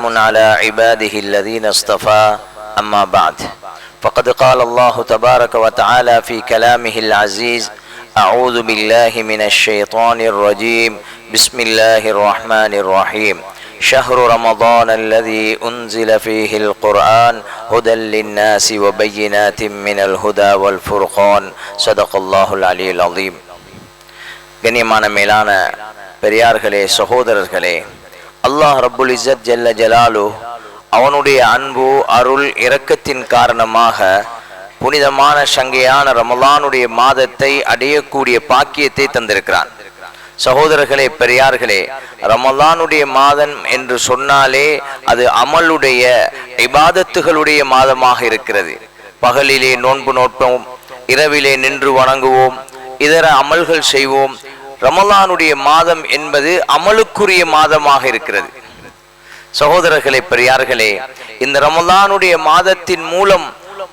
على عباده الذين اصطفى أما بعد فقد قال الله تبارك وتعالى في كلامه العزيز أعوذ بالله من الشيطان الرجيم بسم الله الرحمن الرحيم شهر رمضان الذي أنزل فيه القرآن هدى للناس وبينات من الهدى والفرقان صدق الله العلي العظيم கண்ணியமான மேலான பெரியார்களே சகோதரர்களே அல்லாஹ் ரபுல் இசத் ஜல்ல ஜலாலு அவனுடைய அன்பு அருள் இரக்கத்தின் காரணமாக புனிதமான சங்கையான ரமலானுடைய மாதத்தை அடையக்கூடிய பாக்கியத்தை தந்திருக்கிறான். சகோதரர்களே பெரியார்களே ரமலானுடைய மாதம் என்று சொன்னாலே அது அமலுடைய இபாதத்துகளுடைய மாதமாக இருக்கிறது. பகலிலே நோன்பு நோட்போம் இரவிலே நின்று வணங்குவோம் இதர அமல்கள் செய்வோம் ரமலானுடைய மாதம் என்பது அமலுக்குரிய மாதமாக இருக்கிறது. சகோதரர்களே பெரியார்களே இந்த ரமலானுடைய மாதத்தின் மூலம்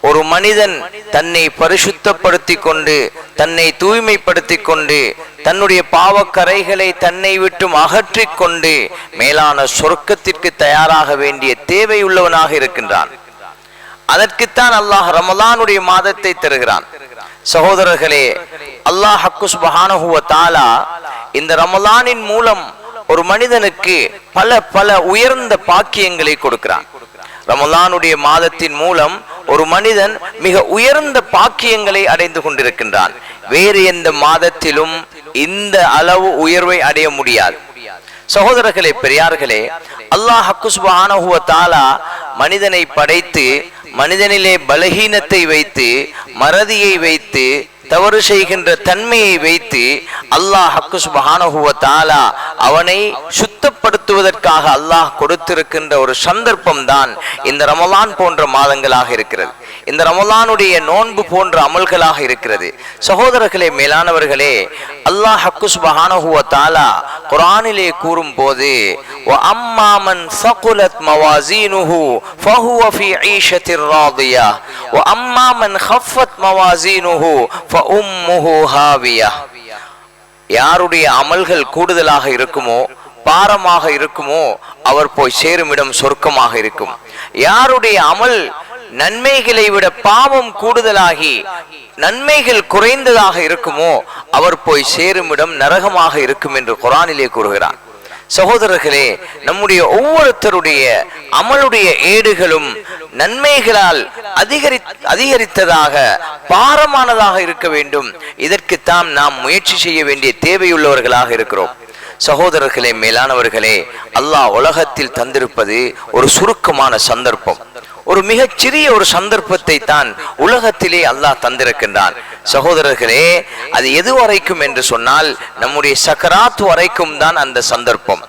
ஒரு மனிதன் தன்னை பரிசுத்தப்படுத்தி கொண்டு தன்னை தூய்மைப்படுத்தி கொண்டு தன்னுடைய பாவக்கரைகளை தன்னை விட்டும் அகற்றிக் கொண்டு மேலான சொர்க்கத்திற்கு தயாராக வேண்டிய தேவையுள்ளவனாக இருக்கின்றான். அதற்குத்தான் அல்லாஹ் ரமலானுடைய மாதத்தை தருகிறான். சகோதரர்களே அல்லாஹ் ஹக்கு சுபஹானஹுவ தாலா இந்த ரமலானின் மூலம் ஒரு மனிதனுக்கு பல பல உயர்ந்த பாக்கியங்களை கொடுக்கிறான். ரமலானுடைய மாதத்தின் மூலம் ஒரு மனிதன் மிக உயர்ந்த பாக்கியங்களை அடைந்து கொண்டிருக்கின்றான். வேறு எந்த மாதத்திலும் இந்த அளவு உயர்வை அடைய முடியாது. சகோதரர்களே பெரியார்களே அல்லாஹ் ஹக்குஸ்பானஹுவ தாலா மனிதனை படைத்து மனிதனிலே பலகீனத்தை வைத்து மறதியை வைத்து தவறு செய்கின்ற தன்மையை வைத்து அல்லாஹ் ஹக்கு சுபஹானஹுவ தாலா அவனை சுத்தப்படுத்துவதற்காக அல்லாஹ் கொடுத்திருக்கின்ற ஒரு சந்தர்ப்பம் தான் இந்த ரமலான் போன்ற மாதங்களாக இருக்கிறது. இந்த ரமலானுடைய நோன்பு போன்ற அமல்களாக இருக்கிறது. சகோதரர்களே மேலானவர்களே அல்லாஹ் ஹக்கு சுபஹானஹுவ தாலா குரானிலே கூறும் போது அம்மாமன் ஃபகுலத் மவாசீனுஹு ஃபஹுவ ஃபி ஈஷத்திர் ராதியா. அம்மா மன் ஹஃபத் மவாசீனுஹு ஃப உம்முஹு ஹாவியா யாருடைய அமல்கள் கூடுதலாக இருக்குமோ பாரமாக இருக்குமோ அவர் போய் சேருமிடம் சொர்க்கமாக இருக்கும். யாருடைய அமல் நன்மைகளை விட பாவம் கூடுதலாகி நன்மைகள் குறைந்ததாக இருக்குமோ அவர் போய் சேருமிடம் நரகமாக இருக்கும் என்று குரானிலே கூறுகிறார். சகோதரர்களே நம்முடைய ஒவ்வொருத்தருடைய அமலுடைய ஏடுகளும் நன்மைகளால் அதிகரி அதிகரித்ததாக பாரமானதாக இருக்க வேண்டும். இதற்குத்தான் நாம் முயற்சி செய்ய வேண்டிய தேவையுள்ளவர்களாக இருக்கிறோம். சகோதரர்களே மேலானவர்களே அல்லாஹ் உலகத்தில் தந்திருப்பது ஒரு சுருக்கமான சந்தர்ப்பம். ஒரு மிகச்சிறிய ஒரு சந்தர்ப்பத்தை தான் உலகத்திலே அல்லாஹ் தந்திருக்கின்றான். சகோதரர்களே அது எது வரைக்கும் என்று சொன்னால் நம்முடைய சக்கராத் வரைக்கும் தான் அந்த சந்தர்ப்பம்.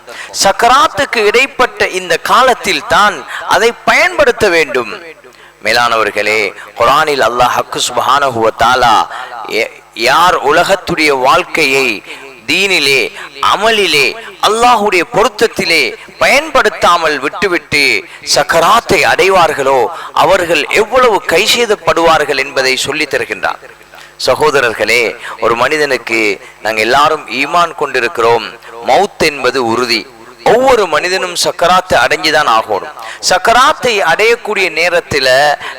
சக்கராத்துக்கு இடைப்பட்ட இந்த காலத்தில் தான் அதை பயன்படுத்த வேண்டும். மேலானவர்களே குரானில் அல்லாஹ் ஹக்கு சுபஹானஹுவ தாலா யார் உலகத்துடைய வாழ்க்கையை தீனிலே அமலிலே அல்லாஹுடைய பொருத்தத்திலே பயன்படுத்தாமல் விட்டுவிட்டு சக்கராத்தை அடைவார்களோ அவர்கள் எவ்வளவு கைசேதப்படுவார்கள் என்பதை சொல்லி தருகின்றார். சகோதரர்களே ஒரு மனிதனுக்கு நாங்கள் எல்லாரும் ஈமான் கொண்டிருக்கிறோம் மவுத் என்பது உறுதி. ஒவ்வொரு மனிதனும் சக்கராத்தை அடைஞ்சுதான் ஆகணும். சக்கராத்தை அடையக்கூடிய நேரத்தில்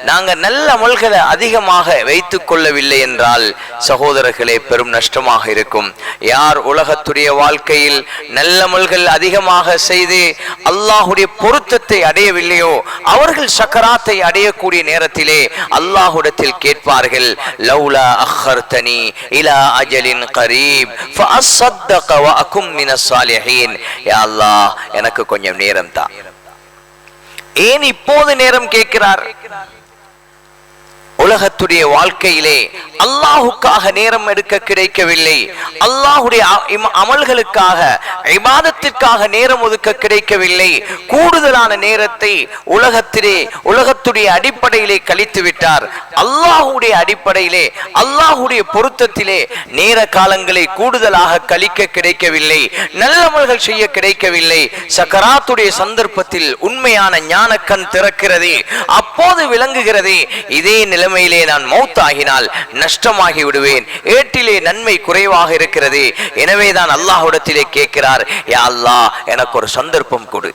நாங்க நல்ல அமல்களை அதிகமாக வைத்து கொள்ளவில்லை என்றால் சகோதரர்களே பெரும் நஷ்டமாக இருக்கும். யார் உலகத்துடைய வாழ்க்கையில் நல்லமல்கள் அதிகமாக செய்து அல்லாஹுடைய பொருத்தத்தை அடையவில்லையோ அவர்கள் சக்கராத்தை அடையக்கூடிய நேரத்திலே அல்லாஹுடத்தில் கேட்பார்கள் லௌலா அஹர்தனி இலா அஜலின் கரீப் ஃபஅஸ்ஸத்தக வஅகும் மினஸ் சாலிஹீன். யா அல்லாஹ் எனக்கு கொஞ்சம் நேரம் தான் ஏன் இப்போது நேரம் கேட்கிறார்? உலகத்துடைய வாழ்க்கையிலே அல்லாஹுக்காக நேரம் எடுக்க கிடைக்கவில்லை. அல்லாஹுடைய அமல்களுக்காக இபாதத்திற்காக நேரம் ஒதுக்க கிடைக்கவில்லை. கூடுதலான நேரத்தை உலகத்திலே உலகத்துடைய அடிப்படையிலே கழித்து விட்டார். அல்லாஹுடைய அடிப்படையிலே அல்லாஹுடைய பொருத்தத்திலே நேர காலங்களை கூடுதலாக கழிக்க கிடைக்கவில்லை. நல்லமல்கள் செய்ய கிடைக்கவில்லை. சக்கராத்துடைய சந்தர்ப்பத்தில் உண்மையான ஞானக்கண் திறக்கிறது. அப்போது விளங்குகிறது இதே நிலை நிலைமையிலே நான் மௌத்தாகினால் நஷ்டமாகி விடுவேன். ஏட்டிலே நன்மை குறைவாக இருக்கிறது. எனவே தான் அல்லாஹுடத்திலே கேட்கிறார் யா அல்லாஹ் எனக்கு ஒரு சந்தர்ப்பம் கொடு.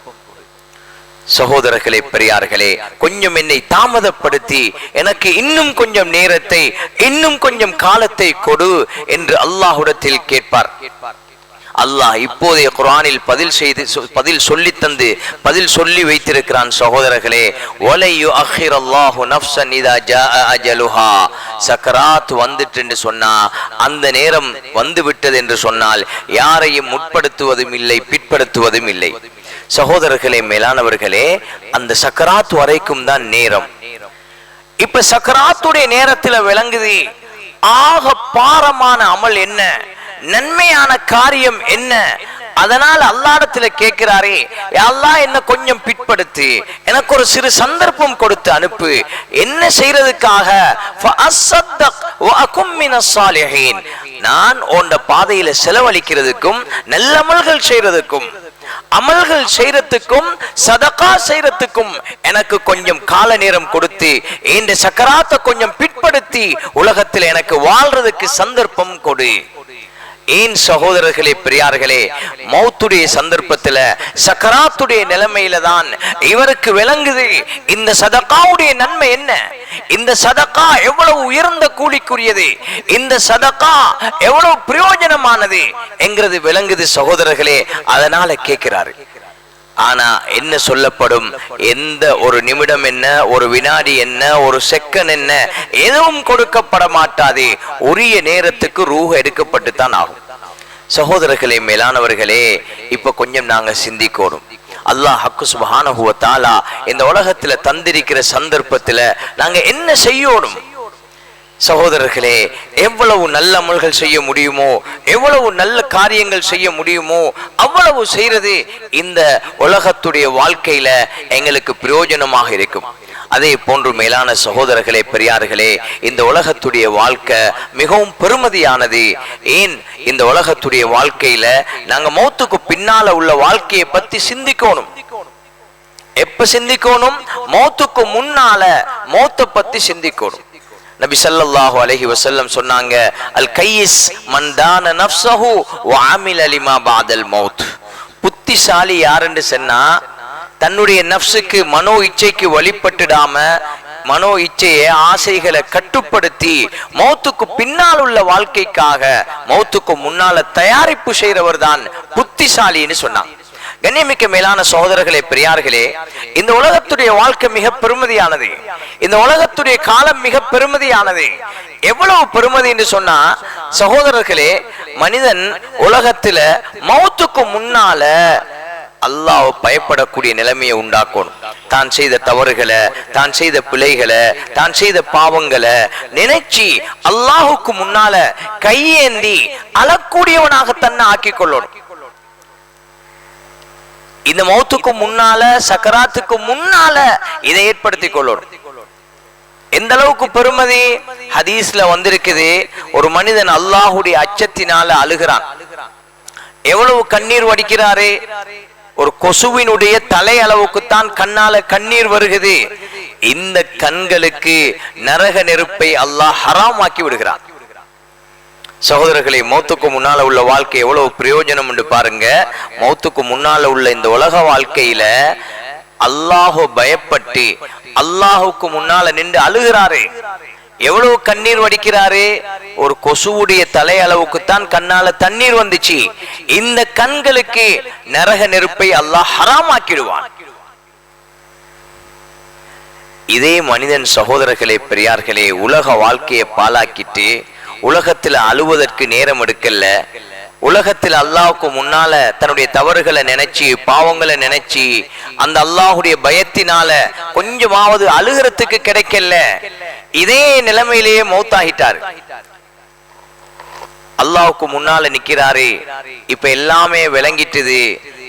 சகோதரர்களே பெரியார்களே கொஞ்சம் என்னை தாமதப்படுத்தி எனக்கு இன்னும் கொஞ்சம் நேரத்தை இன்னும் கொஞ்சம் காலத்தை கொடு என்று அல்லாஹுடத்தில் கேட்பார் கேட்பார். அல்லாஹ் இப்போதைய குரானில் பதில் செய்து பதில் சொல்லி தந்து பதில் சொல்லி வைத்திருக்கிறான் சகோதரர்களே ஒலையு அஹிர் அல்லாஹு நஃப்சன் இதா ஜாஅ அஜலுஹா. சக்கராத் வந்துட்டு என்று சொன்னா அந்த நேரம் வந்து விட்டது என்று சொன்னால் யாரையும் முற்படுத்துவதும் இல்லை பிற்படுத்துவதும் இல்லை. சகோதரர்களே மேலானவர்களே அந்த சக்கராத் வரைக்கும் தான் நேரம். இப்ப சக்கராத்துடைய நேரத்துல விளங்குது ஆக பாரமான அமல் என்ன? நன்மையான காரியம் என்ன? அதனால் அல்லாடத்துல கேட்கிறாரே அல்லா என்ன கொஞ்சம் பிற்படுத்து எனக்கு ஒரு சிறு சந்தர்ப்பம் கொடுத்து அனுப்பு. என்ன செய்யறதுக்காக நான் உண்ட பாதையில செலவழிக்கிறதுக்கும் நல்லமல்கள் செய்யறதுக்கும் அமல்கள் செய்யறதுக்கும் சதகா செய்யறதுக்கும் எனக்கு கொஞ்சம் கால நேரம் கொடுத்து இந்த சக்கராத்தை கொஞ்சம் பிற்படுத்தி உலகத்தில் எனக்கு வாழ்றதுக்கு சந்தர்ப்பம் கொடு. ஏன் சகோதரர்களே பெரியார்களே மௌத்துடைய சந்தர்ப்பத்துல சக்கராத்துடைய நிலைமையில தான் இவருக்கு விளங்குது இந்த சதக்காவுடைய நன்மை என்ன? இந்த சதக்கா எவ்வளவு உயர்ந்த கூலிக்குரியது? இந்த சதக்கா எவ்வளவு பிரயோஜனமானது? என்கிறது விளங்குது சகோதரர்களே அதனால கேட்கிறாரு ஆனா என்ன சொல்லப்படும்? எந்த ஒரு நிமிடம் என்ன ஒரு வினாடி என்ன ஒரு செகண்ட் என்ன எதுவும் கொடுக்கப்பட மாட்டாது. உரிய நேரத்துக்கு ரூஹ எடுக்கப்பட்டு தான் ஆகும். சகோதரர்களே மேலானவர்களே இப்ப கொஞ்சம் நாங்க சிந்திக்கணும். அல்லாஹ் ஹக்கு சுபஹானஹு தாலா இந்த உலகத்துல தந்திருக்கிற சந்தர்ப்பத்துல நாங்க என்ன செய்யணும்? சகோதரர்களே எவ்வளவு நல்ல அமல்கள் செய்ய முடியுமோ எவ்வளவு நல்ல காரியங்கள் செய்ய முடியுமோ அவ்வளவு செய்யறது இந்த உலகத்துடைய வாழ்க்கையில எங்களுக்கு பிரயோஜனமாக இருக்கும். அதே போன்று மேலான சகோதரர்களே பெரியார்களே இந்த உலகத்துடைய வாழ்க்கை மிகவும் பெருமதியானது. ஏன்? இந்த உலகத்துடைய வாழ்க்கையில நாங்க மௌத்துக்கு பின்னால உள்ள வாழ்க்கையை பத்தி சிந்திக்கணும். எப்ப சிந்திக்கணும்? மௌத்துக்கு முன்னால மௌத்தை பத்தி சிந்திக்கணும். நபி ஸல்லல்லாஹு அலஹி வசல்லம் சொன்னாங்க அல் கையிஸ் மந்தான வாமில் அலிமா பாதல் மௌத். புத்திசாலி யாருன்னு சொன்னா தன்னுடைய நஃப்ஸுக்கு மனோ இச்சைக்கு வழிபட்டுடாம மனோ இச்சையை ஆசைகளை கட்டுப்படுத்தி மௌத்துக்கு பின்னால் உள்ள வாழ்க்கைக்காக மௌத்துக்கு முன்னால தயாரிப்பு செய்றவர் தான் புத்திசாலின்னு சொன்னாங்க. கண்ணியமிக்க மேலான சகோதரர்களே பெரியார்களே இந்த உலகத்துடைய வாழ்க்கை மிக பெருமதியானது. இந்த உலகத்துடைய காலம் மிக பெருமதியானது. எவ்வளவு பெருமதி என்று சொன்னா சகோதரர்களே மனிதன் உலகத்துல மௌத்துக்கு முன்னால அல்லாஹ் பயப்படக்கூடிய நிலைமையை உண்டாக்கணும். தான் செய்த தவறுகளை தான் செய்த பிழைகளை தான் செய்த பாவங்களை நினைச்சு அல்லாஹுக்கு முன்னால கையேந்தி அழக்கூடியவனாக தன்னை ஆக்கிக் கொள்ளணும். இந்த மௌத்துக்கு முன்னால சக்கராத்துக்கு முன்னால இதை ஏற்படுத்தி கொள்ளணும். எந்த அளவுக்கு பெருமதி? ஹதீஸ்ல வந்திருக்குது ஒரு மனிதன் அல்லாஹுடைய அச்சத்தினால அழுகிறான். எவ்வளவு கண்ணீர் வடிக்கிறாரு? ஒரு கொசுவினுடைய தலை அளவுக்குத்தான் கண்ணால கண்ணீர் வருகிறது. இந்த கண்களுக்கு நரக நெருப்பை அல்லாஹ் ஹராமாக்கி விடுகிறான். சகோதரர்களை மௌத்துக்கு முன்னால உள்ள வாழ்க்கை எவ்வளவு பிரயோஜனம் என்று பாருங்க. மௌத்துக்கு முன்னால உள்ள இந்த உலக வாழ்க்கையில அல்லாஹோ பயப்பட்டு அல்லாஹுக்கு முன்னால நின்று அழுகிறாரே. எவ்வளவு கண்ணீர் வடிக்கிறாரு. ஒரு கொசுவுடைய தலை அளவுக்குத்தான் கண்ணால தண்ணீர் வந்துச்சு. இந்த கண்களுக்கு நரக நெருப்பை அல்லாஹ் ஹராமாக்கிடுவான். இதே மனிதன் சகோதரர்களே பெரியார்களே உலக வாழ்க்கையை பாலாக்கிட்டு உலகத்துல அழுவதற்கு நேரம் எடுக்கல. உலகத்தில் அல்லாவுக்கு முன்னால தன்னுடைய தவறுகளை நினைச்சு பாவங்களை நினைச்சு அந்த அல்லாஹுடைய பயத்தினால கொஞ்சமாவது அழுகிறதுக்கு கிடைக்கல. இதே நிலைமையிலேயே மௌத்தாகிட்டார். அல்லாவுக்கு முன்னால நிக்கிறாரு இப்ப எல்லாமே விளங்கிட்டுது.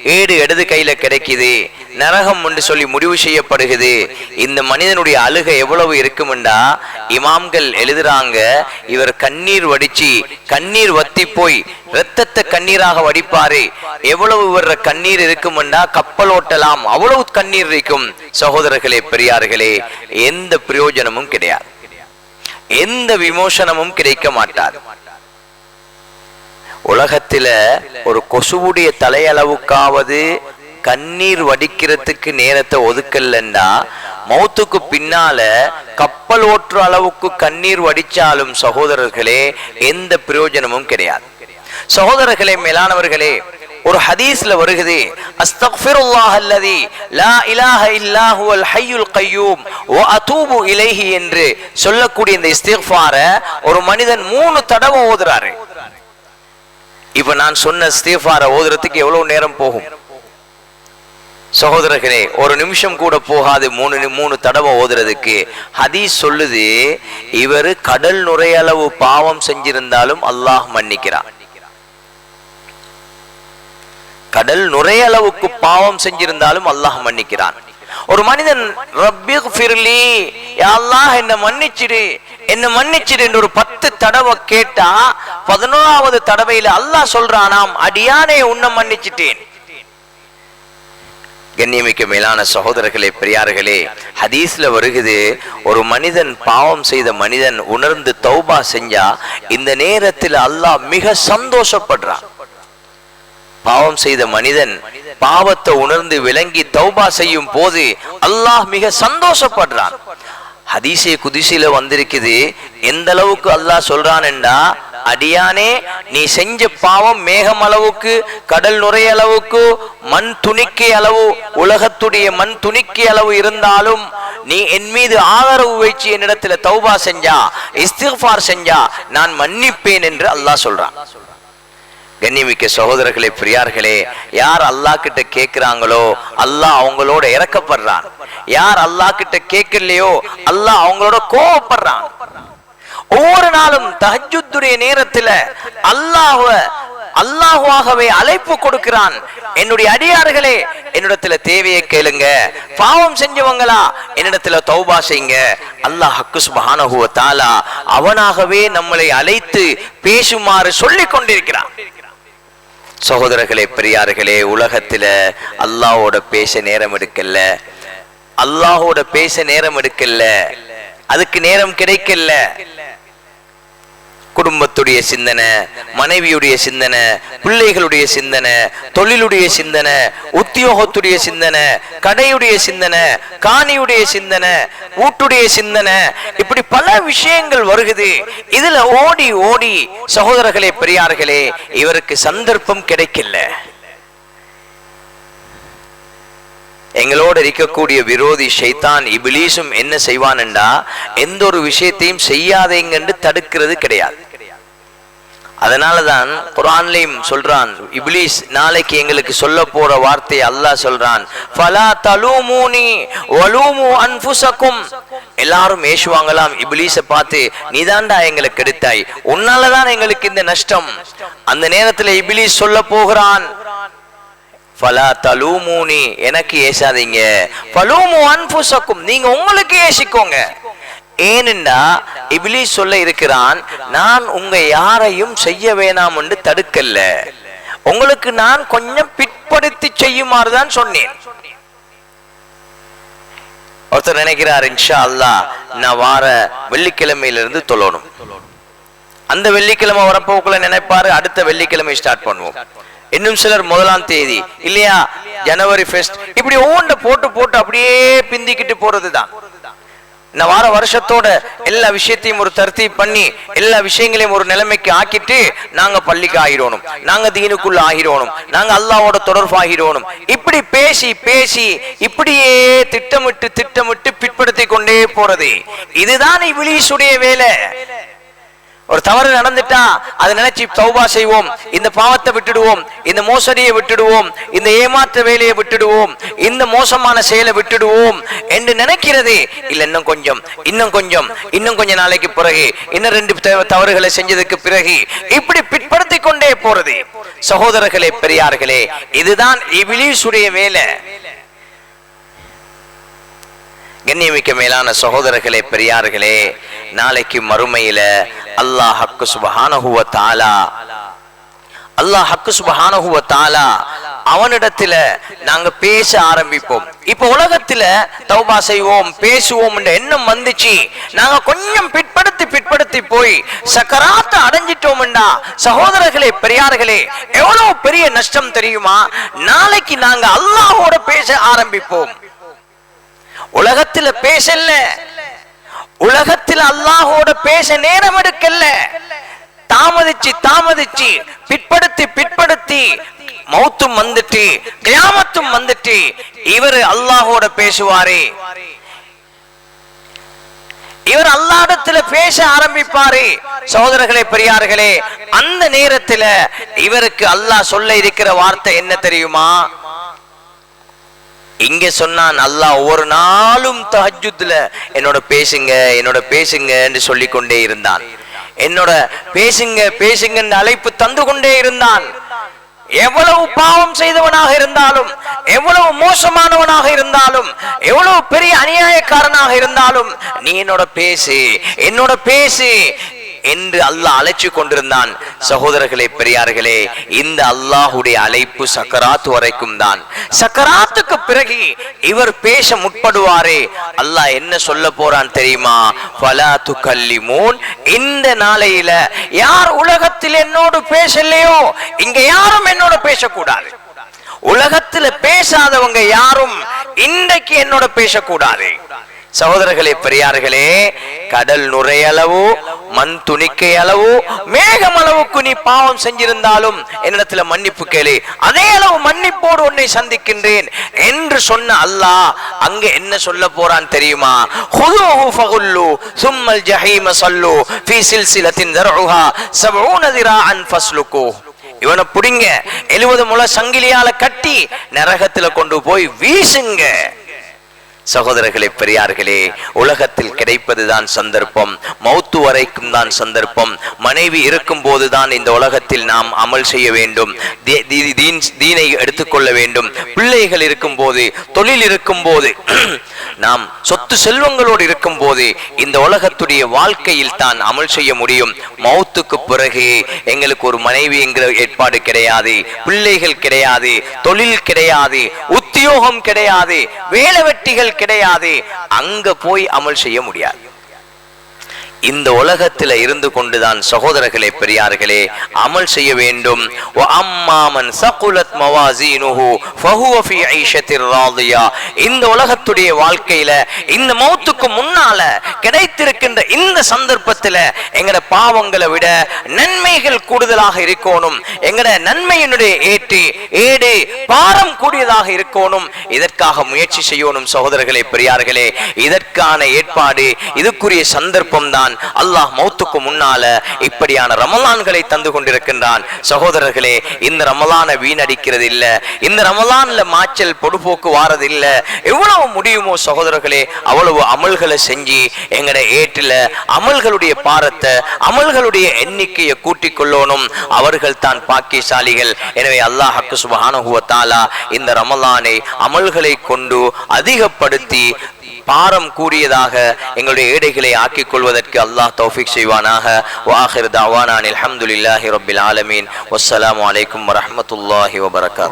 ஏடு இடது கையில கிடைக்குது. நரகம் என்று சொல்லி முடிவு செய்யப்படுகிறது. இந்த மனிதனுடைய அழுகை எவ்வளவு இருக்குமெண்டா? இமாம்கள் எழுதுறாங்க இவர் கண்ணீர் வடிச்சு கண்ணீர் வத்தி போய் இரத்தத்தை கண்ணீராக வடிப்பாரு. எவ்வளவு வர்ற கண்ணீர் இருக்குமெண்டா? கப்பல் ஓட்டலாம் அவ்வளவு கண்ணீர் இருக்கும். சகோதரர்களே பெரியார்களே எந்த பிரயோஜனமும் கிடையாது. எந்த விமோசனமும் கிடைக்க மாட்டாது. உலகத்துல ஒரு கொசுவுடைய தலையளவுக்காவது கண்ணீர் வடிக்கிறதுக்கு நேரத்தை ஒதுக்கலன்னா மௌத்துக்கு பின்னால கப்பல் ஓட்டுற அளவுக்கு கண்ணீர் வடிச்சாலும் சகோதரர்களே எந்த பிரயோஜனமும் கிடையாது. சகோதரர்களே மேலானவர்களே ஒரு ஹதீஸ்ல வருகிறது அஸ்தக்ஃபிருல்லாஹ் அல்லதி லா இலாஹ இல்லா ஹுவல் ஹய்யுல் கய்யூம் வ அதூபு இலைஹி என்று சொல்லக்கூடிய இந்த இஸ்திக்ஃபார ஒரு மனிதன் மூணு தடவை ஓதுறாரு. இப்ப நான் சொன்ன ஸ்தீஃபார ஓதுறதுக்கு எவ்வளவு நேரம் போகும்? சகோதரர்களே ஒரு நிமிஷம் கூட போகாது. மூணு மூணு தடவை ஓதுறதுக்கு. ஹதீஸ் சொல்லுது இவர் கடல் நுரையளவு பாவம் செஞ்சிருந்தாலும் அல்லாஹ் மன்னிக்கிறான். கடல் நுரையளவுக்கு பாவம் செஞ்சிருந்தாலும் அல்லாஹ் மன்னிக்கிறான். ஒரு மனிதன் ரப்பி ஃபிர்லி அல்லாஹ் என்ன மன்னிச்சிடு. என்ன மன்னிச்சிடு என்று ஒரு பத்து தடவை கேட்டா பதினோராவது தடவையில அல்லாஹ் சொல்றானாம் அடியானே உன்னை மன்னிச்சிட்டேன். கண்ணியமிக்க மேலான சகோதரர்களே பெரியார்களே ஹதீஸ்ல வருகுது ஒரு மனிதன் பாவம் செய்த மனிதன் உணர்ந்து தௌபா செஞ்சா இந்த நேரத்தில் அல்லாஹ் மிக சந்தோஷப்படுறான். பாவம் செய்த மனிதன் பாவத்தை உணர்ந்து விளங்கி தௌபா செய்யும் போது அல்லாஹ் மிக சந்தோஷப்படுறான். ஹதீசே குதிசில வந்திருக்குது. எந்த அளவுக்கு அல்லாஹ் சொல்றான்டா அடியானே நீ செஞ்ச பாவம் மேகம் அளவுக்கு கடல் நுரை அளவுக்கு மண் துணிக்கை அளவு உலகத்துடைய மண் துணிக்கை அளவு இருந்தாலும் நீ என் மீது ஆதரவு வைச்சு என்னிடத்துல தௌபா செஞ்சா இஸ்திஃபார் செஞ்சா நான் மன்னிப்பேன் என்று அல்லாஹ் சொல்றான். கண்ணிமிக்க சகோதரர்களே பிரியார்களே யார் அல்லாஹ் கிட்ட கேட்கிறாங்களோ அல்லாஹ் அவங்களோட இறக்கப்படுறான். யார் அல்லாஹ் கிட்ட கேட்கலையோ அல்லாஹ் அவங்களோட கோவப்படுறான். ஒவ்வொரு நாளும் தஹஜுத்துடைய நேரத்துல அல்லாஹ அல்லாஹுவாகவே அழைப்பு கொடுக்கிறான். என்னுடைய அடியார்களே என்னிடத்துல தேவையை கேளுங்க. பாவம் செஞ்சவங்களா என்னிடத்துல தௌபா செய்யுங்க. அல்லாஹ் ஹக்கு சுப்ஹானஹு தாலா அவனாகவே நம்மளை அழைத்து பேசுமாறு சொல்லி கொண்டிருக்கிறான் சகோதரர்களே பெரியார்களே உலகத்துல அல்லாஹோட பேச நேரம் எடுக்கல. அல்லாஹோட பேச நேரம் எடுக்கல. அதுக்கு நேரம் கிடைக்கல. குடும்பத்துடைய சிந்தனை மனைவியுடைய சிந்தனை பிள்ளைகளுடைய சிந்தனை தொழிலுடைய சிந்தனை உத்தியோகத்துடைய சிந்தனை கடையுடைய சிந்தனை காணியுடைய சிந்தனை வீட்டுடைய சிந்தனை இப்படி பல விஷயங்கள் வருகுது. இதுல ஓடி ஓடி சகோதரர்களே பெரியார்களே இவருக்கு சந்தர்ப்பம் கிடைக்கல. எங்களோடு இருக்கக்கூடிய விரோதி ஷைத்தான் இபிலீஷும் என்ன செய்வான்டா எந்த ஒரு விஷயத்தையும் செய்யாதேங்கன்னு தடுக்கிறது கிடையாது. அதனாலதான் குரான்லையும் சொல்றான் இப்லீஸ் நாளைக்கு எங்களுக்கு சொல்ல போற வார்த்தை அல்லாஹ் சொல்றான் ஃபலா தலூமூனி வலூமு அன்ஃபுசக்கும் எல்லாரும் ஏசுவாங்களாம் இப்லீஸை பார்த்து நீதான்டா எங்களுக்கு கெடுத்தாய் உன்னாலதான் எங்களுக்கு இந்த நஷ்டம். அந்த நேரத்துல இப்லீஸ் சொல்ல போகிறான் ஃபலா தலூமூனி. எனக்கு ஏசாதீங்க. ஃபலூமு அன்புசக்கும் நீங்க உங்களுக்கு ஏசிக்கோங்க. ஏனென்றா இப்லீஸ் சொல்ல இருக்கிறான் நான் உங்க யாரையும் செய்ய வேணாம் என்று தடுக்கல்ல. உங்களுக்கு நான் கொஞ்சம் பிற்படுத்தி செய்யுமாறு தான் சொன்னேன். ஒருத்தர் நினைக்கிறார் இன்ஷா அல்லா நான் வார வெள்ளிக்கிழமையிலிருந்து தொழணும். அந்த வெள்ளிக்கிழமை வரப்போக்குள்ள நினைப்பாரு அடுத்த வெள்ளிக்கிழமை ஸ்டார்ட் பண்ணுவோம். இன்னும் சிலர் முதலாம் தேதி இல்லையா? ஜனவரி ஃபெஸ்ட் இப்படி ஒவ்வொன்றை போட்டு போட்டு அப்படியே பிந்திக்கிட்டு போறதுதான். இந்த வார வருஷத்தோட எல்லா விஷயத்தையும் ஒரு தருத்தி பண்ணி எல்லா விஷயங்களையும் ஒரு நிலைமைக்கு ஆக்கிட்டு நாங்க பள்ளிக்கு ஆகிரோணும். நாங்க தீனுக்குள்ள ஆகிரோணும். நாங்க அல்லாவோட தொடர்பு ஆகிரோணும் இப்படி பேசி பேசி இப்படியே திட்டமிட்டு திட்டமிட்டு பிற்படுத்தி கொண்டே போறது. இதுதான் இபிலீசுடைய வேலை. ஒரு தவறு நடந்துட்டா அதை நினைச்சு தௌபா செய்வோம். இந்த பாவத்தை விட்டுடுவோம். இந்த மோசடியை விட்டுடுவோம். இந்த ஏமாற்ற வேலையை விட்டுடுவோம். இந்த மோசமான செயலை விட்டுடுவோம் என்று நினைக்கிறதே. இல்லை இன்னும் கொஞ்சம். இன்னும் கொஞ்சம். இன்னும் கொஞ்ச நாளைக்கு பிறகு. இன்னும் ரெண்டு தவறுகளை செஞ்சதுக்கு பிறகு. இப்படி பிற்படுத்தி கொண்டே போறது. சகோதரர்களே பெரியார்களே இதுதான் இபிலீசுடைய வேலை. கண்ணியமிக்க மேலான சகோதரர்களே பெரியார்களே நாளைக்கு மறுமையில அல்லாஹ் ஹக்கு சுபஹானஹுவ தாலா அல்லாஹ் ஹக்கு சுபஹானஹுவ தாலா அவனிடத்துல நாங்க பேச ஆரம்பிப்போம். இப்ப உலகத்துல தௌபா செய்வோம் பேசுவோம் எண்ணம் வந்துச்சு. நாங்க கொஞ்சம் பிற்படுத்தி பிற்படுத்தி போய் சக்கராத்த அடைஞ்சிட்டோம்டா. சகோதரர்களே பெரியார்களே எவ்வளவு பெரிய நஷ்டம் தெரியுமா? நாளைக்கு நாங்க அல்லாஹோட பேச ஆரம்பிப்போம். உலகத்துல பேசல. உலகத்தில் அல்லாஹோட பேச நேரம் எடுக்கல. தாமதிச்சு தாமதிச்சு பிற்படுத்தி பிற்படுத்தி மௌத்தும் வந்துட்டு கிராமத்தும் வந்துட்டு இவர் அல்லாஹோட பேசுவாரே. இவர் அல்லாடத்துல பேச ஆரம்பிப்பாரு. சகோதரர்களே பெரியார்களே அந்த நேரத்துல இவருக்கு அல்லாஹ் சொல்ல இருக்கிற வார்த்தை என்ன தெரியுமா? இங்க சொன்னான் அல்லாஹ் ஒவ்வொரு நாளும் தஹஜுத்துல என்னோட பேசுங்க என்னோட பேசுங்க என்று சொல்லி கொண்டே இருந்தான். என்னோட பேசுங்க பேசுங்க அழைப்பு தந்து கொண்டே இருந்தான். எவ்வளவு பாவம் செய்தவனாக இருந்தாலும் எவ்வளவு மோசமானவனாக இருந்தாலும் எவ்வளவு பெரிய அநியாயக்காரனாக இருந்தாலும் நீ என்னோட பேசு என்னோட பேசு என்று அல்லாஹ் அழைச்சு கொண்டிருந்தான் சகோதரர்களே பெரியார்களே இந்த அல்லாஹுடைய அழைப்பு சக்கராத் வரைக்கும் தான். சக்கராத்துக்கு பிறகு இவர் பேச முற்படுவாரே. அல்லாஹ் என்ன சொல்ல போறான் தெரியுமா? ஃபலா துகல்லிமூன் இந்த நாளையில யார் உலகத்தில் என்னோடு பேசலையோ இங்க யாரும் என்னோட பேசக்கூடாது. உலகத்துல பேசாதவங்க யாரும் இன்றைக்கு என்னோட பேசக்கூடாது. சகோதரர்களே பெரியார்களே கடல் நுரையளவோ மண் துணிக்கை அளவு மேகம் அளவுக்கு நீ பாவம் செஞ்சிருந்தாலும் என்னிடத்துல மன்னிப்பு கேளு. அதே அளவு மன்னிப்போடு உன்னை சந்திக்கின்றேன் என்று சொன்ன அல்லாஹ் அங்க என்ன சொல்ல போறான் தெரியுமா? ஹுதுஹு ஃபகுல்லு சும்மல் ஜஹீம சல்லு ஃபீ சில்சிலத்தின் தர்ஹுஹா சபூன திராஅன் ஃபஸ்லுகு இவனை புடிங்க எழுபது முளை சங்கிலியால கட்டி நரகத்துல கொண்டு போய் வீசுங்க. சகோதரர்களே பெரியார்களே உலகத்தில் கிடைப்பதுதான் சந்தர்ப்பம் மௌத்து வரைக்கும் தான் சந்தர்ப்பம். மனைவி இருக்கும் போதுதான் இந்த உலகத்தில் நாம் அமல் செய்ய வேண்டும் தீனை எடுத்துக்கொள்ள வேண்டும். பிள்ளைகள் இருக்கும் போது தொழில் இருக்கும் போது நாம் சொத்து செல்வங்களோடு இருக்கும் போது இந்த உலகத்துடைய வாழ்க்கையில் தான் அமல் செய்ய முடியும். மௌத்துக்கு பிறகு எங்களுக்கு ஒரு மனைவி என்கிற ஏற்பாடு கிடையாது பிள்ளைகள் கிடையாது தொழில் கிடையாது உத்தியோகம் கிடையாது வேலை வெட்டிகள் கிடையாது. அங்க போய் அமல் செய்ய முடியாது. இந்த உலகத்தில் இருந்து கொண்டுதான் சகோதரர்களே பெரியார்களே அமல் செய்ய வேண்டும். அம்மாமன் சகுலத் மவாசீனுஹு ஃபஹுவ ஃபீ ஐஷத்திர் ராதியா. இந்த உலகத்துடைய வாழ்க்கையில இந்த மௌத்துக்கு முன்னால கிடைத்திருக்கின்ற இந்த சந்தர்ப்பத்துல எங்கட பாவங்களை விட நன்மைகள் கூடுதலாக இருக்கணும். எங்கட நன்மையினுடைய ஏற்றி ஏடு பாரம் கூடியதாக இருக்கணும். இதற்காக முயற்சி செய்யணும் சகோதரர்களே பெரியார்களே. இதற்கான ஏற்பாடு இதுக்குரிய சந்தர்ப்பம் தான் அல்லாஹ் மௌத்துக்கு முன்னால இப்படியான ரமலான்களை தந்து கொண்டிருக்கின்றான். சகோதரர்களே இந்த ரமலான வீணடிக்கிறது இல்ல. இந்த ரமலான்ல மாச்சல் பொடுபோக்கு வாரது இல்ல. எவ்வளவு முடியுமோ சகோதரர்களே அவ்வளவு அமல்களை செஞ்சு எங்கட ஏற்றில அமல்களுடைய பாரத்தை அமல்களுடைய எண்ணிக்கையை கூட்டிக் கொள்ளணும். அவர்கள் தான் பாக்கியசாலிகள். எனவே அல்லாஹ் சுபஹானஹு இந்த ரமலானை அமல்களை கொண்டு அதிகப்படுத்தி பாரம் கூடியதாக எங்களுடைய ஏடைகளை ஆக்கிக் கொள்வதற்கு அல்லாஹ் தௌஃபிக் செய்வானாக. வாஹிர் தாவானான் அலமதுல்லாஹி ரபில் ஆலமீன். வஸ்ஸலாமு அலைக்கும் வரமத்துல்லாஹி வபரகாத்.